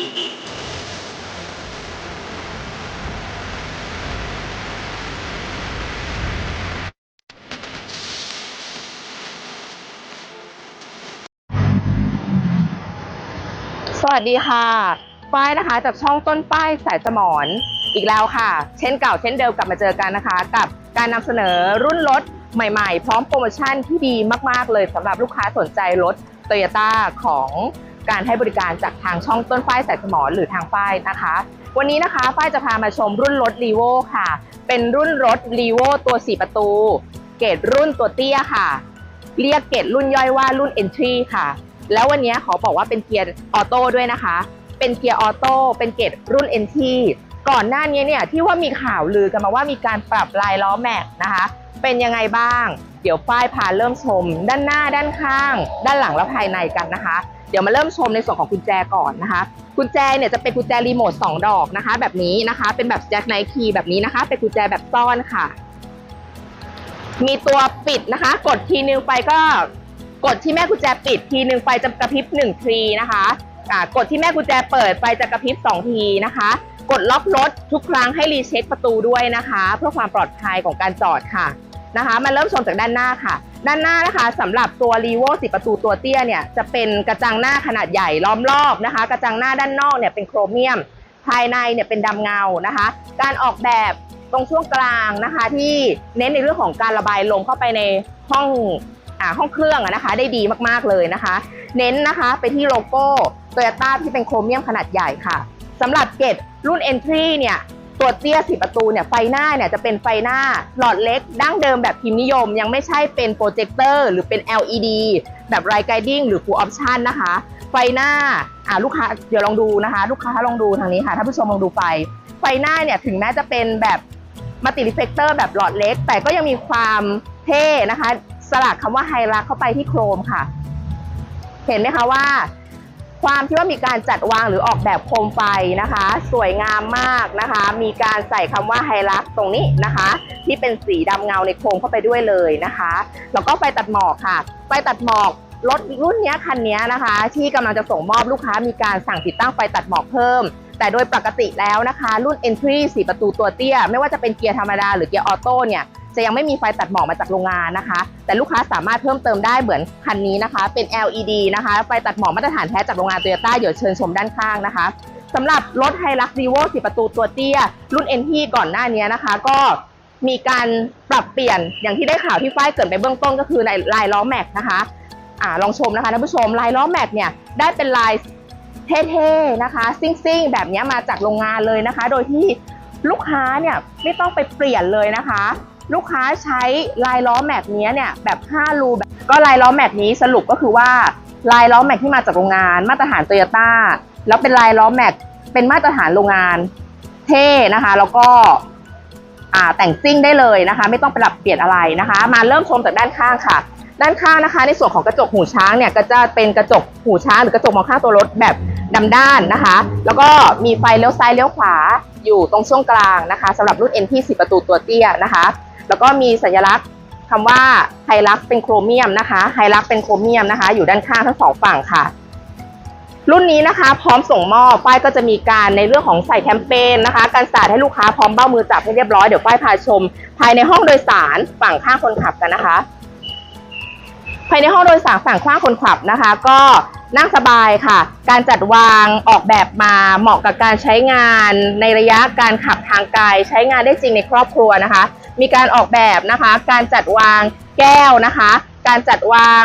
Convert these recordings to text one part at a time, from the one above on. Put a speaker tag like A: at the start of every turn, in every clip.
A: สวัสดีค่ะ ป้ายนะคะจากช่องต้นป้ายสายสมอนอีกแล้วค่ะ เช่นเก่าเช่นเดิมกลับมาเจอกันนะคะ กับการนำเสนอรุ่นรถใหม่ๆ พร้อมโปรโมชั่นที่ดีมากๆเลยสำหรับลูกค้าสนใจรถโตโยต้าของ การให้บริการจากทางช่องต้นป้ายสายสมอหรือทางป้ายนะคะ วันนี้นะคะป้ายจะพามาชมรุ่นรถรีโวค่ะ เป็นรุ่นรถรีโวตัว 4 ประตู เกรดรุ่นตัวเตี้ยค่ะ เรียกเกรดรุ่นย่อยว่ารุ่น Entry ค่ะ แล้ววันนี้ขอบอกว่าเป็นเกียร์ออโต้ด้วยนะคะ เป็นเกียร์ออโต้เป็นเกรดรุ่น NT ก่อนหน้านี้เนี่ยที่ว่ามีข่าวลือกันมาว่ามีการปรับลายล้อแม็กนะคะ เป็นยังไงบ้าง เดี๋ยวฝ้ายพาเริ่มชม ด้านหน้าด้านข้าง ด้านหลังและภายในกันนะคะ เดี๋ยวมาเริ่มชมในส่วนของกุญแจก่อนนะคะ กุญแจเนี่ยจะเป็นกุญแจรีโมท2ดอกนะคะ แบบนี้นะคะ เป็นแบบแจ็คไนคีย์แบบนี้นะคะ เป็นกุญแจแบบซ่อนค่ะ มีตัวปิดนะคะ กดทีนึงไฟก็กดที่แม่กุญแจปิดทีนึงไฟจะกระพริบ1ทีนะคะกดที่แม่กุญแจเปิดไฟจะกระพริบ2ทีนะคะ กดล็อกรถทุกครั้งให้รีเช็คประตูด้วยนะคะ เพื่อความปลอดภัยของการจอดค่ะ นะคะ มาเริ่มชมจากด้านหน้าค่ะ ด้านหน้านะคะสำหรับตัว r ีโว10ประตูตัวเตี้ยเนี่ยจะเป็นกระจังหน้าขนาดใหญ่ล้อมรอบนะคะ กระจังหน้าด้านนอกเนี่ยเป็นโครเมียม ภายในเนี่ยเป็นดำเงานะคะ การออกแบบตรงช่วงกลางนะคะ ที่เน้นในเรื่องของการระบายลมเข้าไปในห้องอ่าห้องเครื่องนะคะ ได้ดีมากๆเลยนะคะ เน้นนะคะไปที่โลโก้โตโยต้าที่เป็นโครเมียมขนาดใหญ่ค่ะสำหรับเกตรุ่น Entry เนี่ย ตัวเตี้ยสีประตูเนี่ยไฟหน้าเนี่ยจะเป็นไฟหน้าหลอดเล็กดั้งเดิมแบบพิมพ์นิยม ยังไม่ใช่เป็นโปรเจคเตอร์หรือเป็น LED แบบไรไกดิ้งหรือ Full Option นะคะ ไฟหน้าอ่าลูกค้าเดี๋ยวลองดูนะคะ ลูกค้าลองดูทางนี้ค่ะท่านผู้ชมลองดูไฟ ไฟหน้าเนี่ยถึงแม้จะเป็นแบบมัลติรีเฟกเตอร์แบบหลอดเล็ก แต่ก็ยังมีความเท่นะคะ สลักคำว่าไฮรักเข้าไปที่โครมค่ะ เห็นไหมคะว่า ความที่ว่ามีการจัดวางหรือออกแบบโคมไฟนะคะ สวยงามมากนะคะ มีการใส่คำว่าไฮรักตรงนี้นะคะ ที่เป็นสีดำเงาในโครงเข้าไปด้วยเลยนะคะ แล้วก็ไฟตัดหมอกค่ะไฟตัดหมอกรถรุ่นนี้คันนี้นะคะ ที่กำลังจะส่งมอบลูกค้ามีการสั่งติดตั้งไฟตัดหมอกเพิ่ม แต่โดยปกติแล้วนะคะ รุ่น Entry 4 ประตูตัวเตี้ย ไม่ว่าจะเป็นเกียร์ธรรมดาหรือเกียร์ออโต้เนี่ย จะยังไม่มีไฟตัดหมอกมาจากโรงงานนะคะ แต่ลูกค้าสามารถเพิ่มเติมได้เหมือนคันนี้นะคะ เป็น LED นะคะ ไฟตัดหมอกมาตรฐานแท้จากโรงงานโตโยต้าเดี๋ยวเชิญชมด้านข้างนะคะสำหรับรถไฮรักรีโว4ประตูตัวเตี้ย รุ่น NT ก่อนหน้านี้นะคะ ก็มีการปรับเปลี่ยนอย่างที่ได้ข่าวที่ฝ้ายเกิดไปเบื้องต้นก็คือในลายล้อแม็กนะคะอ่าลองชมนะคะท่านผู้ชมลายล้อแม็กเนี่ยได้เป็นลายเท่ๆนะคะ ซิ่งๆ แบบนี้มาจากโรงงานเลยนะคะ โดยที่ลูกค้าเนี่ยไม่ต้องไปเปลี่ยนเลยนะคะ ลูกค้าใช้ลายล้อแม็กนี้เนี่ยแบบ5รูแบบก็ลายล้อแม็กนี้สรุปก็คือว่าลายล้อแม็กที่มาจากโรงงาน มาตรฐานโตโยต้าแล้วเป็นลายล้อแม็กเป็นมาตรฐานโรงงานเท่นะคะ แล้วก็อ่าแต่งซิ่งได้เลยนะคะ ไม่ต้องปรับเปลี่ยนอะไรนะคะ มาเริ่มชมจากด้านข้างค่ะ ด้านข้างนะคะ ในส่วนของกระจกหูช้างเนี่ยก็จะเป็นกระจกหูช้างหรือกระจกมองข้างตัวรถแบบดำด้านนะคะ แล้วก็มีไฟเลี้ยวซ้ายเลี้ยวขวาอยู่ตรงช่วงกลางนะคะสำหรับรุ่น NT 10 ประตูตัวเตี้ยนะคะ แล้วก็มีสัญลักษณ์คำว่าไฮลักเป็นโครเมียมนะคะไฮลักเป็นโครเมียมนะคะ อยู่ด้านข้างทั้งสองฝั่งค่ะ รุ่นนี้นะคะ พร้อมส่งมอบป้ายก็จะมีการในเรื่องของใส่แคมเปญนะคะ การสาดให้ลูกค้าพร้อมเบ้ามือจับให้เรียบร้อยเดี๋ยวป้ายพาชม ภายในห้องโดยสารฝั่งข้างคนขับกันนะคะ ภายในห้องโดยสารฝั่งข้างคนขับนะคะ ก็นั่งสบายค่ะ การจัดวางออกแบบมาเหมาะกับการใช้งานในระยะการขับทางไกลใช้งานได้จริงในครอบครัวนะคะ มีการออกแบบนะคะ การจัดวางแก้วนะคะ การจัดวาง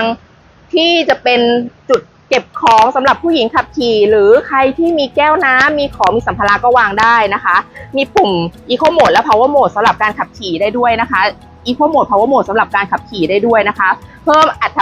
A: ที่จะเป็นจุดเก็บของสำหรับผู้หญิงขับขี่หรือใครที่มีแก้วน้ำมีของมีสัมภาระก็วางได้นะคะ มีปุ่ม Eco Mode และ Power Mode สำหรับการขับขี่ได้ด้วยนะคะ Eco Mode Power Mode สำหรับการขับขี่ได้ด้วยนะคะ เพิ่มอัต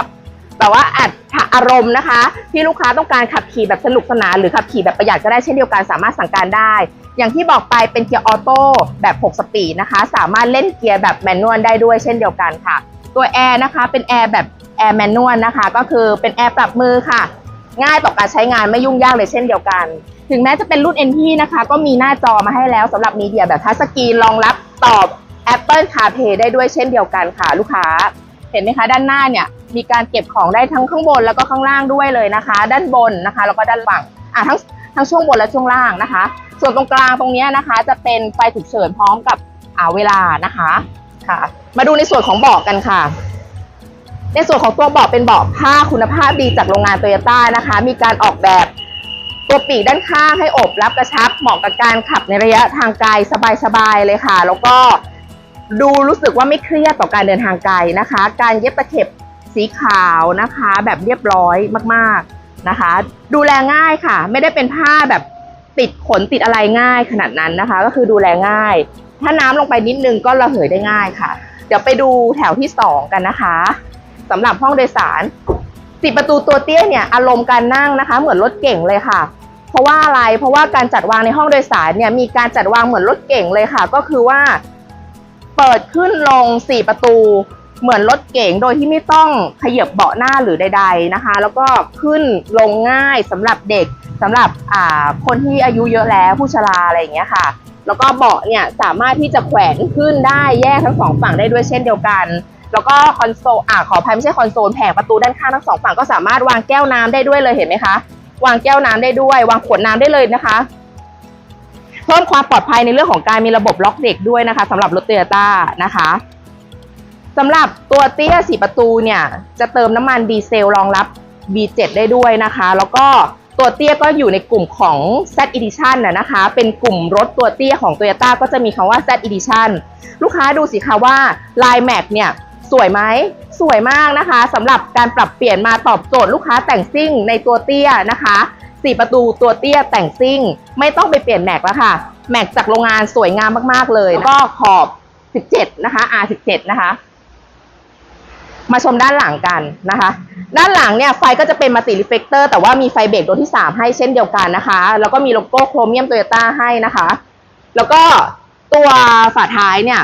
A: แบบว่าอัตอารมณ์นะคะ ที่ลูกค้าต้องการขับขี่แบบสนุกสนานหรือขับขี่แบบประหยัดก็ได้เช่นเดียวกันสามารถสั่งการได้ อย่างที่บอกไปเป็นเกียร์ออโต้แบบ 6 สปีดนะคะ สามารถเล่นเกียร์แบบแมนนวลได้ด้วยเช่นเดียวกันค่ะ ตัวแอร์นะคะเป็นแอร์แบบแอร์แมนนวลนะคะ ก็คือเป็นแอร์ปรับมือค่ะ ง่ายต่อการใช้งานไม่ยุ่งยากเลยเช่นเดียวกัน ถึงแม้จะเป็นรุ่น NT นะคะ ก็มีหน้าจอมาให้แล้วสำหรับมีเดียแบบทัชสกรีนรองรับตอบ Apple CarPlay ได้ด้วยเช่นเดียวกันค่ะ ลูกค้า เห็นไหมคะด้านหน้าเนี่ยมีการเก็บของได้ทั้งข้างบนแล้วก็ข้างล่างด้วยเลยนะคะ ด้านบนนะคะ แล้วก็ด้านหลังอะทั้งทั้งช่วงบนและช่วงล่างนะคะ ส่วนตรงกลางตรงนี้นะคะ จะเป็นไฟฉุกเฉินพร้อมกับอ่าเวลานะคะค่ะ มาดูในส่วนของเบาะกันค่ะ ในส่วนของตัวเบาะเป็นเบาะผ้าคุณภาพดีจากโรงงานโตโยต้านะคะ มีการออกแบบตัวปีกด้านข้างให้อบรับกระชับเหมาะกับการขับในระยะทางไกลสบายๆเลยค่ะ แล้วก็ ดูรู้สึกว่าไม่เครียดต่อการเดินทางไกลนะคะ การเย็บตะเข็บสีขาวนะคะ แบบเรียบร้อยมากๆนะคะ ดูแลง่ายค่ะ ไม่ได้เป็นผ้าแบบติดขนติดอะไรง่ายขนาดนั้นนะคะ ก็คือดูแลง่าย ถ้าน้ำลงไปนิดนึงก็ระเหยได้ง่ายค่ะ เดี๋ยวไปดูแถวที่สองกันนะคะสำหรับห้องโดยสารสิบประตูตัวเตี้ยเนี่ยอารมณ์การนั่งนะคะ เหมือนรถเก่งเลยค่ะ เพราะว่าอะไรเพราะว่าการจัดวางในห้องโดยสารเนี่ยมีการจัดวางเหมือนรถเก่งเลยค่ะ ก็คือว่า เปิดขึ้นลงสี่ประตู เหมือนรถเก๋งโดยที่ไม่ต้องขยับเบาะหน้าหรือใด ๆนะคะ แล้วก็ขึ้นลงง่ายสำหรับเด็กสำหรับคนที่อายุเยอะแล้วผู้ชราอะไรอย่างเงี้ยค่ะ แล้วก็เบาะเนี่ยสามารถที่จะแขวนขึ้นได้แยกทั้งสองฝั่งได้ด้วยเช่นเดียวกัน แล้วก็คอนโซลอ่าขออภัยไม่ใช่คอนโซลแผงประตูด้านข้างทั้งสองฝั่งก็สามารถวางแก้วน้ำได้ด้วยเลยเห็นไหมคะวางแก้วน้ำได้ด้วย วางขวดน้ำได้เลยนะคะ เพิ่มความปลอดภัยในเรื่องของการมีระบบล็อกเด็กด้วยนะคะสำหรับรถโตโยต้านะคะสำหรับตัวเตี้ยสีประตูเนี่ยจะเติมน้ำมันดีเซลรองรับ B7 ได้ด้วยนะคะ แล้วก็ตัวเตี้ยก็อยู่ในกลุ่มของ Z Edition นะนะคะ เป็นกลุ่มรถตัวเตี้ยของ Toyota ก็จะมีคำว่า Z Edition ลูกค้าดูสิคะว่าลายแม็กเนี่ยสวยไหมสวยมากนะคะสำหรับการปรับเปลี่ยนมาตอบโจทย์ลูกค้าแต่งซิ่งในตัวเตี้ยนะคะ สี่ประตูตัวเตี้ยแต่งซิ่ง ไม่ต้องไปเปลี่ยนแม็กแล้วค่ะ แม็กจากโรงงานสวยงามมากๆเลยแล้วก็ขอบ 17 นะคะ R17 นะคะ มาชมด้านหลังกันนะคะ ด้านหลังเนี่ยไฟก็จะเป็นมัลติรีเฟกเตอร์แต่ว่ามีไฟเบรกตัวที่ 3 ให้เช่นเดียวกันนะคะ แล้วก็มีโลโก้โครเมียมโตโยต้าให้นะคะ แล้วก็ตัวฝาท้ายเนี่ย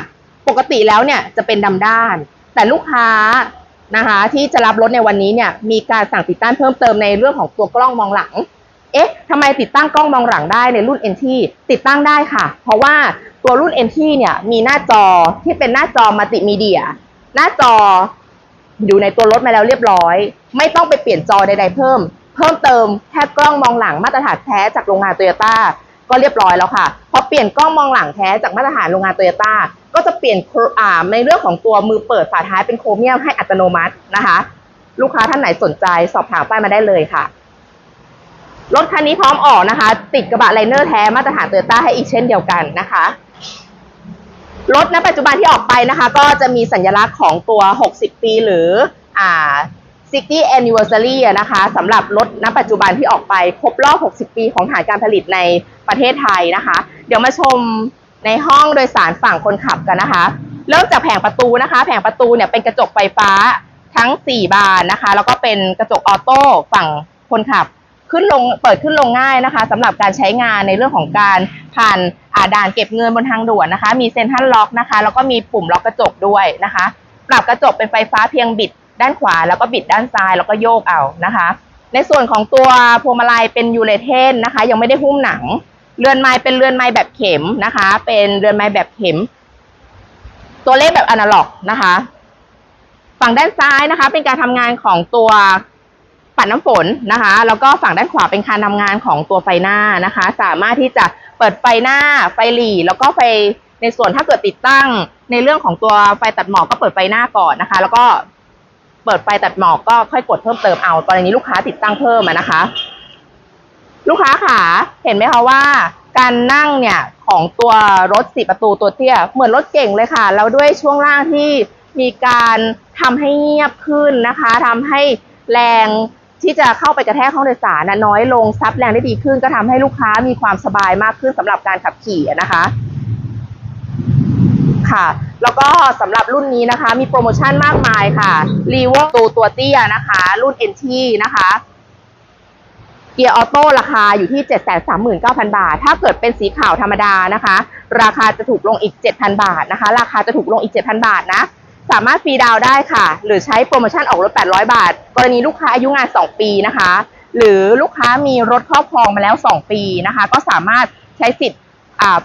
A: ปกติแล้วเนี่ยจะเป็นดำด้าน แต่ลูกค้านะคะที่จะรับรถในวันนี้เนี่ยมีการสั่งติดตั้งเพิ่มเติมในเรื่องของตัวกล้องมองหลัง เอ๊ะทำไมติดตั้งกล้องมองหลังได้ในรุ่น NT ติดตั้งได้ค่ะ เพราะว่าตัวรุ่น NT เนี่ยมีหน้าจอที่เป็นหน้าจอมัลติมีเดีย หน้าจออยู่ในตัวรถมาแล้วเรียบร้อย ไม่ต้องไปเปลี่ยนจอใดๆเพิ่ม เพิ่มเติมแค่กล้องมองหลังมาตรฐานแท้จากโรงงานโตโยต้าก็เรียบร้อยแล้วค่ะพอเปลี่ยนกล้องมองหลังแท้จากมาตรฐานโรงงานโตโยต้าก็จะเปลี่ยนอ่าในเรื่องของตัวมือเปิดฝาท้ายเป็นโครเมียมให้อัตโนมัตินะคะ ลูกค้าท่านไหนสนใจสอบถามป้ายมาได้เลยค่ะ รถคันนี้พร้อมออกนะคะ ติดกระบะไลเนอร์แท้มาตรฐานโตโยต้าให้อีกเช่นเดียวกันนะคะรถณปัจจุบันที่ออกไปนะคะ ก็จะมีสัญลักษณ์ของตัว 60 ปี หรืออ่า60 anniversary นะคะสำหรับรถณปัจจุบันที่ออกไป ครบรอบ 60 ปีของฐานการผลิตในประเทศไทยนะคะ เดี๋ยวมาชมในห้องโดยสารฝั่งคนขับกันนะคะ เริ่มจากแผงประตูนะคะ แผงประตูเนี่ยเป็นกระจกไฟฟ้าทั้ง 4 บานนะคะ แล้วก็เป็นกระจกออโต้ฝั่งคนขับ ขึ้นลงเปิดขึ้นลงง่ายนะคะสำหรับการใช้งานในเรื่องของการผ่านอ่าด่านเก็บเงินบนทางด่วนนะคะ มีเซ็นทรัลล็อกนะคะ แล้วก็มีปุ่มล็อกกระจกด้วยนะคะ ปรับกระจกเป็นไฟฟ้าเพียงบิดด้านขวา แล้วก็บิดด้านซ้ายแล้วก็โยกเอานะคะ ในส่วนของตัวพวงมาลัยเป็นยูเรเทนนะคะ ยังไม่ได้หุ้มหนัง เรือนไม้เป็นเรือนไม้แบบเข็มนะคะ เป็นเรือนไม้แบบเข็ม ตัวเลขแบบอนาล็อกนะคะ ฝั่งด้านซ้ายนะคะ เป็นการทำงานของตัว ปัดน้ำฝนนะคะ แล้วก็ฝั่งด้านขวาเป็นการทำงานของตัวไฟหน้านะคะ สามารถที่จะเปิดไฟหน้าไฟหลีแล้วก็ไฟในส่วนถ้าเกิดติดตั้งในเรื่องของตัวไฟตัดหมอกก็เปิดไฟหน้าก่อนนะคะ แล้วก็เปิดไฟตัดหมอกก็ค่อยกดเพิ่มเติมเอา ตอนนี้ลูกค้าติดตั้งเพิ่มนะคะ ลูกค้าขาเห็นไหมคะว่า การนั่งเนี่ยของตัวรถสี่ประตูตัวเตี้ยเหมือนรถเก่งเลยค่ะ แล้วด้วยช่วงล่างที่มีการทำให้เงียบขึ้นนะคะทำให้แรง ที่จะเข้าไปกระแทกห้องโดยสารนะน้อยลงซับแรงได้ดีขึ้น ก็ทำให้ลูกค้ามีความสบายมากขึ้นสำหรับการขับขี่นะคะค่ะแล้วก็สำหรับรุ่นนี้นะคะ มีโปรโมชั่นมากมายค่ะรีโวตัวตัวเตี้ยนะคะ รุ่น NT นะคะเกียร์ออโต้ราคาอยู่ที่ 739,000 บาท ถ้าเกิดเป็นสีขาวธรรมดานะคะ ราคาจะถูกลงอีก 7,000 บาทนะคะ ราคาจะถูกลงอีก 7,000 บาทนะ สามารถฟรีดาวได้ค่ะ หรือใช้โปรโมชั่นออกรถ 800 บาท กรณีลูกค้าอายุงาน 2 ปีนะคะ หรือลูกค้ามีรถครอบครองมาแล้ว 2 ปีนะคะ ก็สามารถใช้สิทธิ์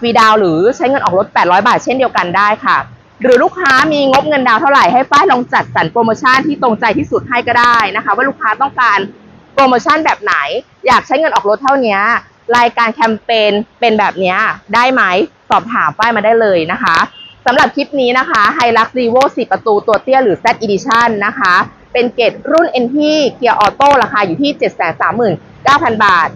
A: ฟรีดาวหรือใช้เงินออกรถ 800 บาท เช่นเดียวกันได้ค่ะ หรือลูกค้ามีงบเงินดาวเท่าไหร่ให้ฝ้ายลองจัดสรรโปรโมชั่นที่ตรงใจที่สุดให้ก็ได้นะคะ ว่าลูกค้าต้องการโปรโมชั่นแบบไหน อยากใช้เงินออกรถเท่านี้รายการแคมเปญเป็นแบบนี้ได้ไหมสอบถามป้ายมาได้เลยนะคะ สำหรับคลิปนี้นะคะ h i l u x r e v o 4ประตูตัวเตี้ยหรือ Z Edition นะคะ เป็นเกรดรุ่น NT เกียร์ออโต้ราคาอยู่ที่ 739,000 บาท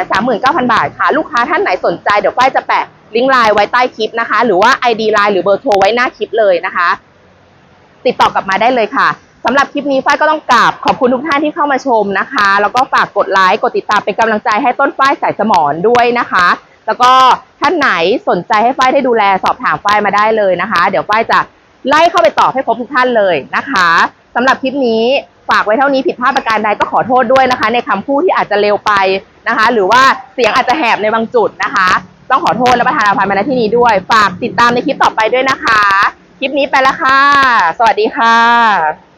A: 739,000 บาทค่ะ ลูกค้าท่านไหนสนใจเดี๋ยวฝ้ายจะแปะลิงก์ไลน์ไว้ใต้คลิปนะคะ หรือว่า ID ไลน์หรือเบอร์โทรไว้หน้าคลิปเลยนะคะ ติดต่อกลับมาได้เลยค่ะสำหรับคลิปนี้ฝ้ายก็ต้องกราบขอบคุณทุกท่านที่เข้ามาชมนะคะ แล้วก็ฝากกดไลค์กดติดตามเป็นกำลังใจให้ต้นฝ้ายสายสมอนด้วยนะคะ แล้วก็ท่านไหนสนใจให้ฝ้ายได้ดูแลสอบถามฝ้ายมาได้เลยนะคะ เดี๋ยวฝ้ายจะไล่เข้าไปตอบให้ครบทุกท่านเลยนะคะสำหรับคลิปนี้ฝากไว้เท่านี้ผิดพลาดประการใดก็ขอโทษด้วยนะคะ ในคำพูดที่อาจจะเร็วไปนะคะ หรือว่าเสียงอาจจะแหบในบางจุดนะคะ ต้องขอโทษและประทานอภัยมาณที่นี้ด้วย ฝากติดตามในคลิปต่อไปด้วยนะคะ คลิปนี้ไปแล้วค่ะ สวัสดีค่ะ